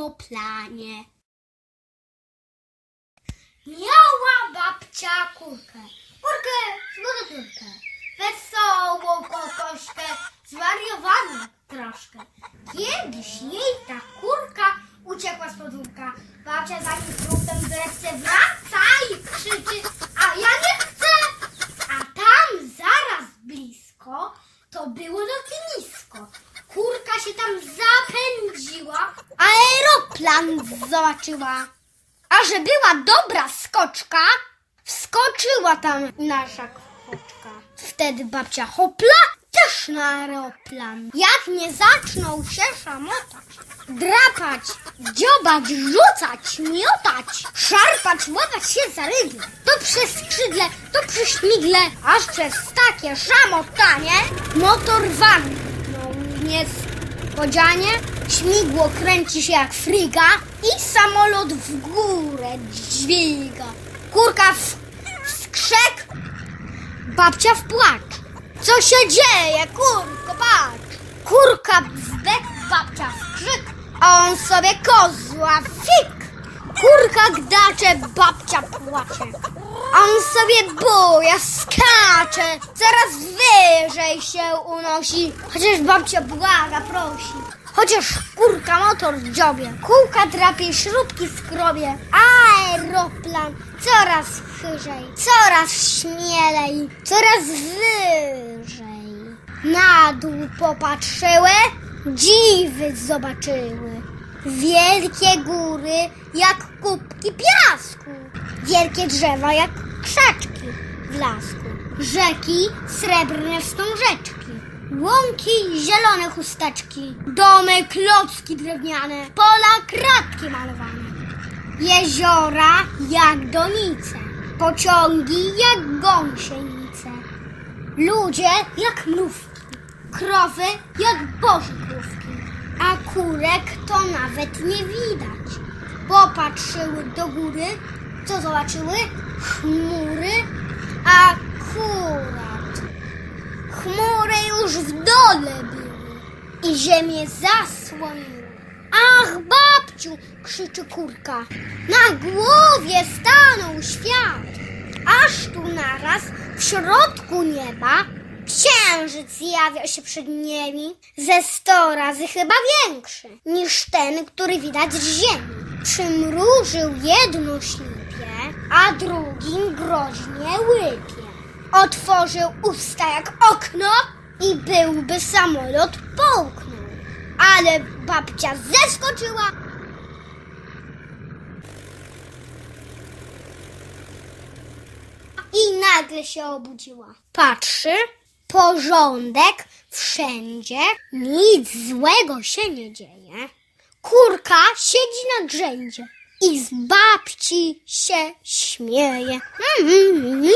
aeroplanie. Miała babcia kurkę. Kurkę, złoty kurkę. Wesołą kokoszkę, zwariowaną troszkę. Kiedyś jej ta kurka uciekła z podwórka. Babcia za nim trupem wreszcie wraca i krzyczy, a ja nie chcę. A tam zaraz blisko to było lotnisko. Kurka się tam zapędziła, aeroplan zobaczyła. A że była dobra skoczka, wskoczyła tam nasza koczka. Wtedy babcia hopla też na aeroplan. Jak nie zaczną się szamotać, drapać, dziobać, rzucać, miotać, szarpać, łapać się za rygle, to przez skrzydle, to przy śmigle, aż przez takie szamotanie motor walnął niespodzianie, śmigło kręci się jak fryga i samolot w górę dźwiga. Kurka w, w skrzek, babcia w płacz. Co się dzieje, kurko, patrz. Kurka wzdech, babcia w krzyk, a on sobie kozła fik. Kurka gdacze, babcia płacze. A on sobie buja, skacze, coraz wyżej się unosi. Chociaż babcia błaga, prosi. Chociaż kurka motor dziobie, kółka drapie, śrubki skrobie. Aeroplan coraz wyżej, coraz śmielej, coraz wyżej. Na dół popatrzyły, dziwy zobaczyły. Wielkie góry jak kubki piasku, wielkie drzewa jak krzaczki w lasku, rzeki srebrne wstążeczki, łąki zielone chusteczki, domy klocki drewniane, pola kratki malowane, jeziora jak donice, pociągi jak gąsienice, ludzie jak mrówki, krowy jak boże krówki, a kurek to nawet nie widać. Popatrzyły do góry, co zobaczyły? Chmury, akurat. Chmury już w dole były i ziemię zasłoniły. Ach, babciu, krzyczy kurka, na głowie stanął świat. Aż tu naraz w środku nieba księżyc zjawia się przed nimi ze sto razy chyba większy niż ten, który widać z ziemi. Przymrużył jedno ślipie, a drugim groźnie łypie. Otworzył usta jak okno i byłby samolot połknął. Ale babcia zeskoczyła i nagle się obudziła. Patrzy, porządek wszędzie, nic złego się nie dzieje. Kurka siedzi na drzędzie i z babci się śmieje. Mm, mm, mm.